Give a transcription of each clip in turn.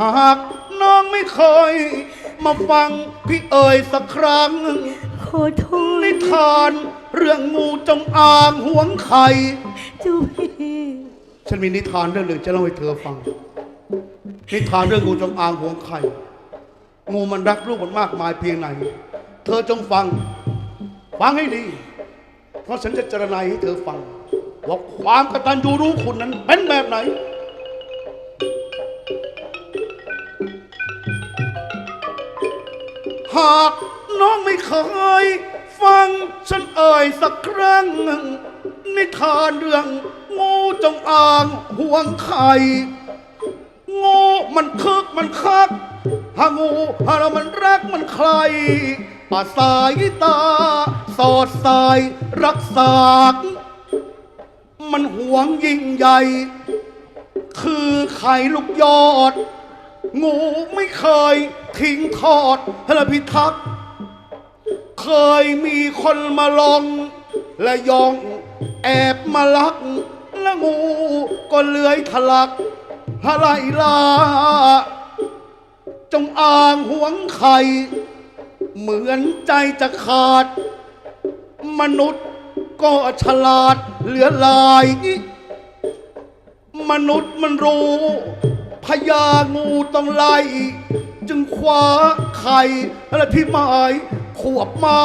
หากน้องไม่เคย มาฟังพี่เอ่ยสักครั้ง ขอโทษนิทานเรื่องงูจงอางหวงไข่ เจ้าพี่ฉันมีนิทานเรื่องหนึ่งจะเล่าให้เธอฟัง นิทานเรื่องงูจงอางหวงไข่ งูมันรักลูกมันมากมายเพียงไหน เธอจงฟัง ฟังให้ดี เพราะฉันจะเจรนายให้เธอฟังว่าความกตัญญูรู้คุณนั้นเป็นแบบไหน หากน้องไม่เคย ฟังฉันเอ่ยสักครั้งนิทานเรื่องงูจงอางห่วงไข่งูมันคึกมันคักหางูหาเรามันรักมันใครป่าสายตา สอดสายรักษามันหวงยิ่งใหญ่ คือไข่ลูกยอด งูไม่เคยทิ้งทอดและพิทักษ์เคยมีคนมาลอง และยองแอบมาลัก และงูก็เลื้อยทะลักฮะไลลาจงอ่างหวงไข่ เหมือนใจจะขาด มนุษย์ก็ฉลาดเหลือลาย มนุษย์มันรู้ พญางูต้องไล่ จึงคว้าไข่และที่หมายขวบมา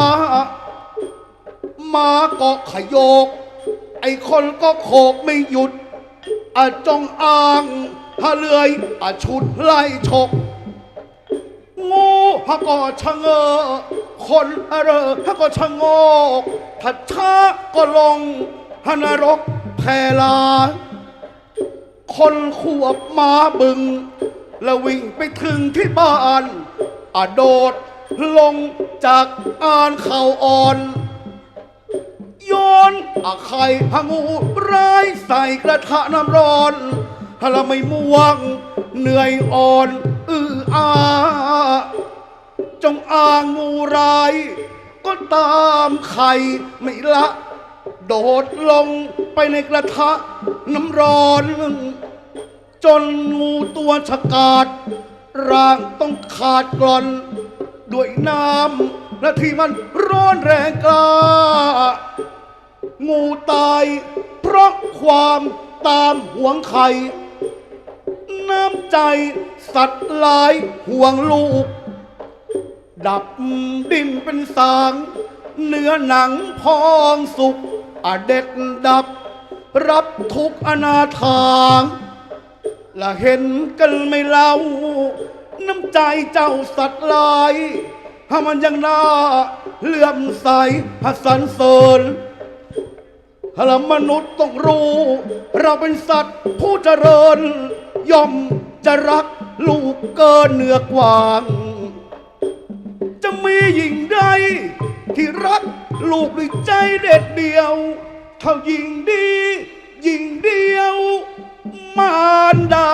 มาเกาะขยโยก ไอ้คนก็โขกไม่หยุดอาจงอางฮะเลื่อยอาชุดไล่ฉก งูฮะก็ชะเงอ คนอะเรอฮะก็ชะโงกถ้าช้าก็ลงฮะนรกแพลา คนขวบมาบึง แล้ววิ่งไปถึงที่บ้านอะโดดลงจากอ่านเข่าอ่อน โยนอะไข่หางูร้ายใส่กระทะน้ำร้อนฮะละไม่ม่วง เหนื่อยอ่อน อืออา จงอางงูร้าย ก็ตามไข่ไม่ละ โดดลงไปในกระทะน้ำร้อน จนงูตัวฉกาดร่างต้องขาดกร่อน ด้วยน้ำและที่มันร้อนแรงกล้า งูตายเพราะความตามห่วงไข่ น้ำใจสัตว์หลายห่วงลูก ดับดินเป็นสาง เนื้อหนังพองสุก อเด็ดดับ รับทุกอนาถางและเห็นกันไม่เล่า น้ำใจเจ้าสัตว์ลายถ้ามันยังน่าเลื่อมใสหัสรรเสริญถ้าลมนุษย์ต้องรู้ เราเป็นสัตว์ผู้เจริญ ย่อมจะรักลูกเกินเหนือกวาง จะมีหญิงใดที่รัก ลูกด้วยใจเด็ดเดียว เท่าหญิงดีหญิงเดียว มารดา